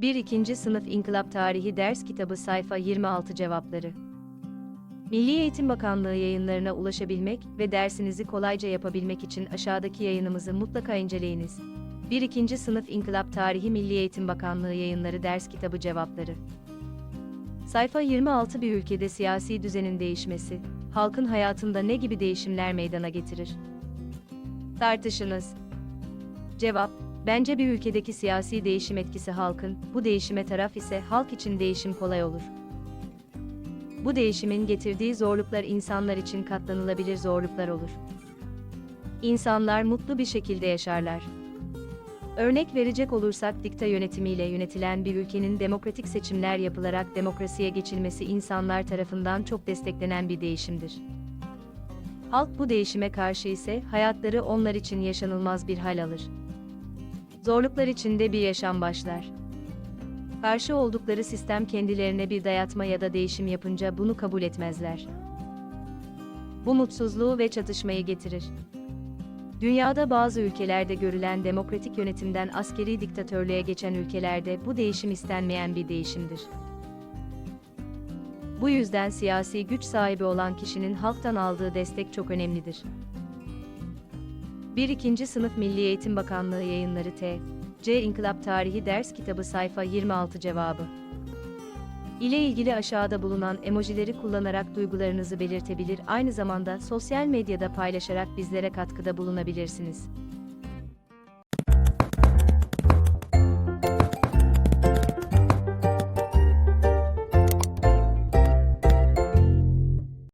1. 2. Sınıf İnkılap Tarihi Ders Kitabı Sayfa 26 Cevapları Milli Eğitim Bakanlığı yayınlarına ulaşabilmek ve dersinizi kolayca yapabilmek için aşağıdaki yayınımızı mutlaka inceleyiniz. 1. 2. Sınıf İnkılap Tarihi Milli Eğitim Bakanlığı Yayınları Ders Kitabı Cevapları Sayfa 26 Bir ülkede siyasi düzenin değişmesi, halkın hayatında ne gibi değişimler meydana getirir? Tartışınız. Cevap, bence bir ülkedeki siyasi değişim etkisi halkın, bu değişime taraf ise halk için değişim kolay olur. Bu değişimin getirdiği zorluklar insanlar için katlanılabilir zorluklar olur. İnsanlar mutlu bir şekilde yaşarlar. Örnek verecek olursak dikta yönetimiyle yönetilen bir ülkenin demokratik seçimler yapılarak demokrasiye geçilmesi insanlar tarafından çok desteklenen bir değişimdir. Halk bu değişime karşı ise hayatları onlar için yaşanılmaz bir hal alır. Zorluklar içinde bir yaşam başlar. Karşı oldukları sistem kendilerine bir dayatma ya da değişim yapınca bunu kabul etmezler. Bu mutsuzluğu ve çatışmayı getirir. Dünyada bazı ülkelerde görülen demokratik yönetimden askeri diktatörlüğe geçen ülkelerde bu değişim istenmeyen bir değişimdir. Bu yüzden siyasi güç sahibi olan kişinin halktan aldığı destek çok önemlidir. 1. 2. Sınıf Milli Eğitim Bakanlığı Yayınları T. C. İnkılap Tarihi Ders Kitabı Sayfa 26 Cevabı ile ilgili aşağıda bulunan emojileri kullanarak duygularınızı belirtebilir aynı zamanda sosyal medyada paylaşarak bizlere katkıda bulunabilirsiniz.